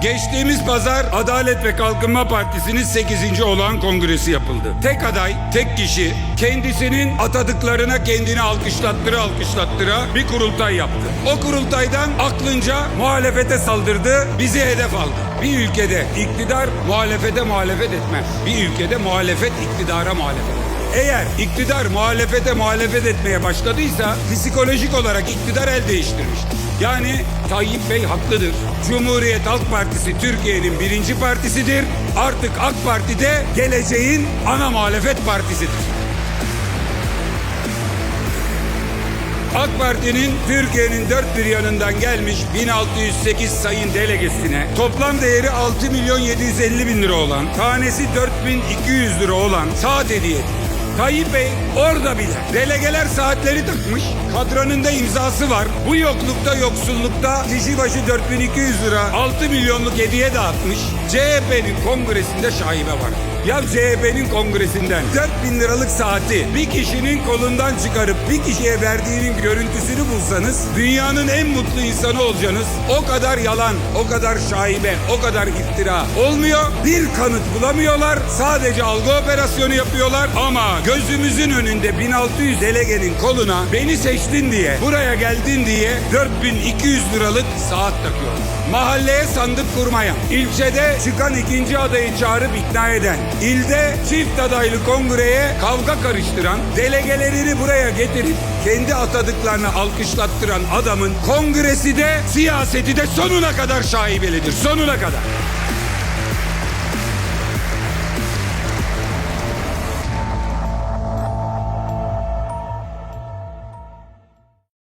Geçtiğimiz pazar Adalet ve Kalkınma Partisi'nin 8. olağan kongresi yapıldı. Tek aday, tek kişi kendisinin atadıklarına kendini alkışlattıra alkışlattıra bir kurultay yaptı. O kurultaydan aklınca muhalefete saldırdı, bizi hedef aldı. Bir ülkede iktidar muhalefete muhalefet etmez. Bir ülkede muhalefet iktidara muhalefet eder. Eğer iktidar muhalefete muhalefet etmeye başladıysa psikolojik olarak iktidar el değiştirmiştir. Yani Tayyip Bey haklıdır. Cumhuriyet Halk Partisi Türkiye'nin birinci partisidir. Artık AK Parti de geleceğin ana muhalefet partisidir. AK Parti'nin Türkiye'nin dört bir yanından gelmiş 1608 sayın delegesine toplam değeri 6 milyon 750 bin lira olan tanesi 4200 lira olan saat hediye ediyor. Tayyip Bey orada bile delegeler saatleri takmış. Kadranında imzası var. Bu yoklukta yoksullukta kişi başı 4200 lira 6 milyonluk hediye dağıtmış. CHP'nin kongresinde şaibe var. Ya CHP'nin kongresinden 4000 liralık saati bir kişinin kolundan çıkarıp bir kişiye verdiğinin görüntüsünü bulsanız dünyanın en mutlu insanı olacaksınız. O kadar yalan, o kadar şaibe, o kadar iftira olmuyor. Bir kanıt bulamıyorlar. Sadece algı operasyonu yapıyorlar ama gözümüzün önünde 1600 delegenin koluna beni seçtin diye, buraya geldin diye 4200 liralık saat takıyor. Mahalleye sandık kurmayan, ilçede çıkan ikinci adayı çağırıp ikna eden, ilde çift adaylı kongreye kavga karıştıran, delegelerini buraya getirip kendi atadıklarını alkışlattıran adamın kongresi de siyaseti de sonuna kadar şaibelidir. Sonuna kadar.